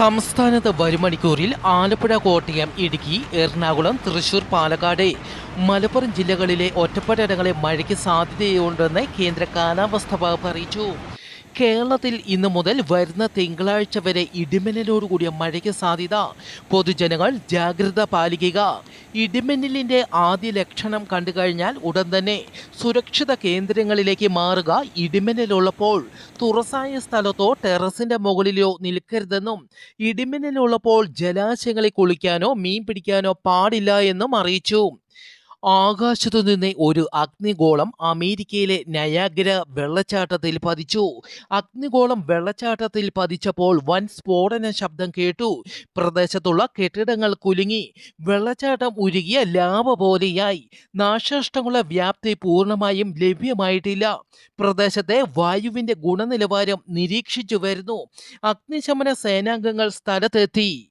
സംസ്ഥാനത്ത് വരുമണിക്കൂറിൽ ആലപ്പുഴ കോട്ടയം ഇടുക്കി എറണാകുളം തൃശൂർ പാലക്കാട്. മലപ്പുറം ജില്ലകളിലെ ഒറ്റപ്പെട്ടിടങ്ങളിൽ മഴയ്ക്ക് സാധ്യതയുണ്ടെന്ന് കേന്ദ്ര കാലാവസ്ഥ വകുപ്പ് അറിയിച്ചു. കേരളത്തിൽ ഇന്നു മുതൽ വരുന്ന തിങ്കളാഴ്ച വരെ ഇടിമിന്നലോടുകൂടിയ മഴയ്ക്ക് സാധ്യത. പൊതുജനങ്ങൾ ജാഗ്രത പാലിക്കുക. ഇടിമിന്നലിന്റെ ആദ്യ ലക്ഷണം കണ്ടു കഴിഞ്ഞാൽ ഉടൻ തന്നെ സുരക്ഷിത കേന്ദ്രങ്ങളിലേക്ക് മാറുക ഇടിമിന്നലുള്ളപ്പോൾ. തുറസായ സ്ഥലത്തോ ടെറസിന്റെ മുകളിലോ നിൽക്കരുതെന്നും ഇടിമിന്നലുള്ളപ്പോൾ ജലാശയങ്ങളിൽ കുളിക്കാനോ മീൻ പിടിക്കാനോ പാടില്ല എന്നും അറിയിച്ചു. ആകാശത്തു നിന്ന് ഒരു അഗ്നിഗോളം അമേരിക്കയിലെ നയാഗ്ര വെള്ളച്ചാട്ടത്തിൽ പതിച്ചു. അഗ്നിഗോളം വെള്ളച്ചാട്ടത്തിൽ പതിച്ചപ്പോൾ വൻ സ്ഫോടന ശബ്ദം കേട്ടു. പ്രദേശത്തുള്ള കെട്ടിടങ്ങൾ കുലുങ്ങി. വെള്ളച്ചാട്ടം ഉരുകിയ ലാവ പോലെയായി. നാശനഷ്ടങ്ങളുടെ വ്യാപ്തി പൂർണമായും ലഭ്യമായിട്ടില്ല. പ്രദേശത്തെ വായുവിന്റെ ഗുണനിലവാരം നിരീക്ഷിച്ചു വരുന്നു. അഗ്നിശമന സേനാംഗങ്ങൾ സ്ഥലത്തെത്തി.